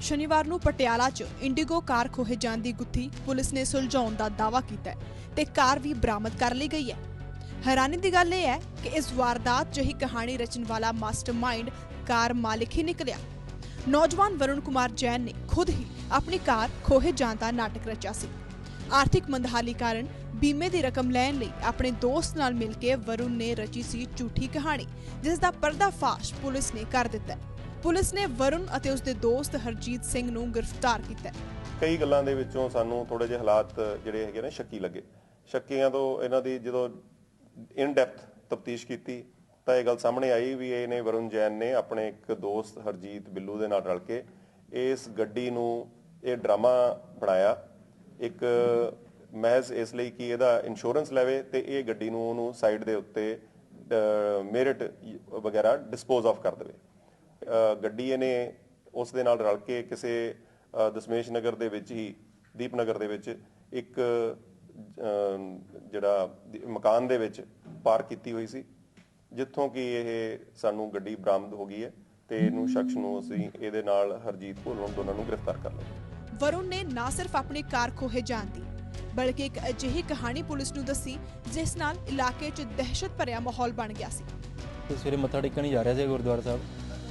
ਸ਼ਨੀਵਾਰ ਨੂੰ ਪਟਿਆਲਾ 'ਚ ਇੰਡੀਗੋ ਕਾਰ ਖੋਹੇ ਜਾਣ ਦੀ ਗੁੱਥੀ ਪੁਲਿਸ ਨੇ ਸੁਲਝਾਉਣ ਦਾ ਦਾਅਵਾ ਕੀਤਾ ਤੇ ਕਾਰ ਵੀ ਬਰਾਮਦ ਕਰ ਲਈ ਗਈ ਹੈ। ਹੈਰਾਨੀ ਦੀ ਗੱਲ ਇਹ ਹੈ ਕਿ ਇਸ ਵਾਰਦਾਤ ਜਿਹੀ ਕਹਾਣੀ ਰਚਣ ਵਾਲਾ ਮਾਸਟਰਮਾਈਂਡ ਕਾਰ ਮਾਲਿਕ ਹੀ ਨਿਕਲਿਆ। ਨੌਜਵਾਨ ਵਰੁਣ ਕੁਮਾਰ ਜੈਨ ਨੇ ਖੁਦ ਹੀ ਆਪਣੀ ਕਾਰ ਖੋਹੇ ਜਾਣ ਦਾ ਨਾਟਕ ਰਚਿਆ ਸੀ। ਆਰਥਿਕ ਮੰਦਹਾਲੀ ਕਾਰਨ ਬੀਮੇ ਦੀ ਰਕਮ ਲੈਣ ਲਈ ਆਪਣੇ ਦੋਸਤ ਨਾਲ ਮਿਲ ਕੇ ਵਰੁਣ ਨੇ ਰਚੀ ਸੀ ਝੂਠੀ ਕਹਾਣੀ, ਜਿਸ ਦਾ ਪਰਦਾਫਾਸ਼ ਪੁਲਿਸ ਨੇ ਕਰ ਦਿੱਤਾ ਪੁਲਿਸ ਨੇ ਵਰੁਣ ਅਤੇ ਉਸ ਦੇ ਦੋਸਤ ਹਰਜੀਤ ਸਿੰਘ ਨੂੰ ਗ੍ਰਿਫਤਾਰ ਕੀਤਾ ਹੈ। ਕਈ ਗੱਲਾਂ ਦੇ ਵਿੱਚੋਂ ਸਾਨੂੰ ਥੋੜੇ ਜਿਹੇ ਹਾਲਾਤ ਜਿਹੜੇ ਹੈਗੇ ਨੇ ਸ਼ੱਕੀ ਲੱਗੇ। ਸ਼ੱਕੀਆਂ ਤੋਂ ਇਹਨਾਂ ਦੀ ਜਦੋਂ ਇਨ ਡੈਪਥ ਤਫਤੀਸ਼ ਕੀਤੀ, ਤਾਂ ਇਹ ਗੱਲ ਸਾਹਮਣੇ ਆਈ ਵੀ ਇਹਨੇ ਵਰੁਣ ਜੈਨ ਨੇ ਆਪਣੇ ਇੱਕ ਦੋਸਤ ਹਰਜੀਤ ਬਿੱਲੂ ਦੇ ਨਾਲ ਰਲ ਕੇ ਇਸ ਗੱਡੀ ਨੂੰ ਇਹ ਡਰਾਮਾ ਬਣਾਇਆ। ਇੱਕ ਮਹਿਜ਼ ਇਸ ਲਈ ਕਿ ਇਹਦਾ ਇੰਸ਼ੋਰੈਂਸ ਲੈਵੇ ਤੇ ਇਹ ਗੱਡੀ ਨੂੰ ਉਹਨੂੰ ਸਾਈਡ ਦੇ ਉੱਤੇ ਮੇਰਿਟ ਵਗੈਰਾ ਡਿਸਪੋਜ਼ ਆਫ ਕਰ ਦੇਵੇ। ਗੱਡੀ ਇਹਨੇ ਉਸ ਦੇ ਨਾਲ ਰਲ ਕੇ ਕਿਸੇ ਦਸ਼ਮੇਸ਼ ਨਗਰ ਦੇ ਵਿੱਚ ਹੀ ਦੀਪਨਗਰ ਦੇ ਵਿੱਚ ਇੱਕ ਜਿਹੜਾ ਮਕਾਨ ਦੇ ਵਿੱਚ ਪਾਰਕ ਕੀਤੀ ਹੋਈ ਸੀ ਜਿੱਥੋਂ ਕਿ ਇਹ ਸਾਨੂੰ ਗੱਡੀ ਬਰਾਮਦ ਹੋ ਗਈ ਹੈ ਤੇ ਇਹਨੂੰ ਸ਼ਖਸ ਨੂੰ ਅਸੀਂ ਇਹਦੇ ਨਾਲ ਹਰਜੀਤ ਭੋਲੂ ਨੂੰ ਦੋਨਾਂ ਨੂੰ ਗ੍ਰਿਫਤਾਰ ਕਰ ਲਿਆ। ਵਰੁਣ ਨੇ ਨਾ ਸਿਰਫ ਆਪਣੀ ਕਾਰ ਖੋਹੇ ਜਾਣ ਦੀ ਬਲਕਿ ਇੱਕ ਅਜਿਹੀ ਕਹਾਣੀ ਪੁਲਿਸ ਨੂੰ ਦੱਸੀ ਜਿਸ ਨਾਲ ਇਲਾਕੇ 'ਚ ਦਹਿਸ਼ਤ ਭਰਿਆ ਮਾਹੌਲ ਬਣ ਗਿਆ ਸੀ। ਸਵੇਰੇ ਮੱਥਾ ਟੇਕਣ ਜਾ ਰਿਹਾ ਸੀ ਗੁਰਦੁਆਰਾ ਸਾਹਿਬ।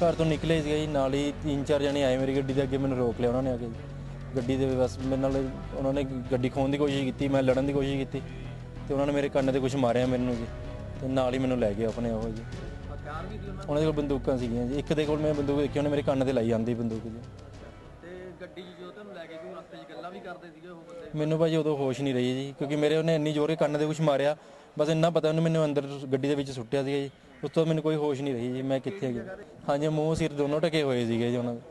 ਘਰ ਤੋਂ ਨਿਕਲੇ ਸੀਗਾ ਜੀ ਨਾਲ ਹੀ ਤਿੰਨ ਚਾਰ ਜਣੇ ਆਏ ਮੇਰੀ ਗੱਡੀ ਦੇ ਅੱਗੇ ਮੈਨੂੰ ਰੋਕ ਲਿਆ ਉਹਨਾਂ ਨੇ ਆ ਕੇ ਜੀ। ਗੱਡੀ ਦੇ ਬਸ ਮੇਰੇ ਨਾਲ ਉਹਨਾਂ ਨੇ ਗੱਡੀ ਖੋਹਣ ਦੀ ਕੋਸ਼ਿਸ਼ ਕੀਤੀ ਮੈਂ ਲੜਨ ਦੀ ਕੋਸ਼ਿਸ਼ ਕੀਤੀ ਤੇ ਉਹਨਾਂ ਨੇ ਮੇਰੇ ਕੰਨ ਤੇ ਕੁਝ ਮਾਰਿਆ ਮੈਨੂੰ ਜੀ ਤੇ ਨਾਲ ਹੀ ਮੈਨੂੰ ਲੈ ਗਏ ਆਪਣੇ ਉਹ ਜੀ। ਉਹਨਾਂ ਦੇ ਕੋਲ ਬੰਦੂਕਾਂ ਸੀਗੀਆਂ ਜੀ ਇੱਕ ਦੇ ਕੋਲ ਮੈਂ ਬੰਦੂਕ ਦੇਖੀ ਉਹਨੇ ਮੇਰੇ ਕੰਨ ਤੇ ਲਾਈ ਜਾਂਦੀ ਬੰਦੂਕ ਜੀ। ਤੇ ਗੱਡੀ 'ਚ ਜੋ ਤੁਹਾਨੂੰ ਲੈ ਕੇ ਕੋਈ ਰਸਤੇ 'ਚ ਗੱਲਾਂ ਵੀ ਕਰਦੇ ਸੀਗੇ ਉਹ ਬੰਦੇ? ਮੈਨੂੰ ਭਾਜੀ ਉਦੋਂ ਹੋਸ਼ ਨਹੀਂ ਰਹੀ ਜੀ ਕਿਉਂਕਿ ਮੇਰੇ ਉਹਨੇ ਇੰਨੀ ਜ਼ੋਰੇ ਕੰਨ ਦੇ ਕੁਝ ਮਾਰਿਆ ਬਸ ਇੰਨਾ ਪਤਾ ਉਹਨੇ ਮੈਨੂੰ ਅੰਦਰ ਗੱਡੀ ਦੇ ਵਿੱਚ ਸੁੱਟਿਆ ਸੀਗਾ ਜੀ। ਉਸ ਤੋਂ ਮੈਨੂੰ ਕੋਈ ਹੋਸ਼ ਨਹੀਂ ਰਹੀ ਜੀ, ਮੈਂ ਕਿੱਥੇ ਗਿਆ। ਹਾਂਜੀ, ਮੂੰਹ ਸਿਰ ਦੋਨੋਂ ਢਕੇ ਹੋਏ ਸੀਗੇ ਜੀ ਉਹਨਾਂ ਦੇ।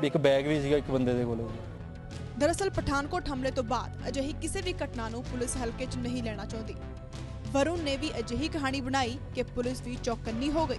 ਵੀ ਇੱਕ ਬੈਗ ਵੀ ਸੀਗਾ ਇੱਕ ਬੰਦੇ ਦੇ ਕੋਲ ਦਰਅਸਲ ਪਠਾਨਕੋਟ ਹਮਲੇ ਤੋਂ ਬਾਅਦ ਅਜਿਹੀ ਕਿਸੇ ਵੀ ਘਟਨਾ ਨੂੰ ਪੁਲਿਸ ਹਲਕੇ 'ਚ ਨਹੀਂ ਲੈਣਾ ਚਾਹੁੰਦੀ। ਵਰੁਣ ਨੇ ਵੀ ਅਜਿਹੀ ਕਹਾਣੀ ਬਣਾਈ ਕਿ ਪੁਲਿਸ ਵੀ ਚੌਕੰਨੀ ਹੋ ਗਈ।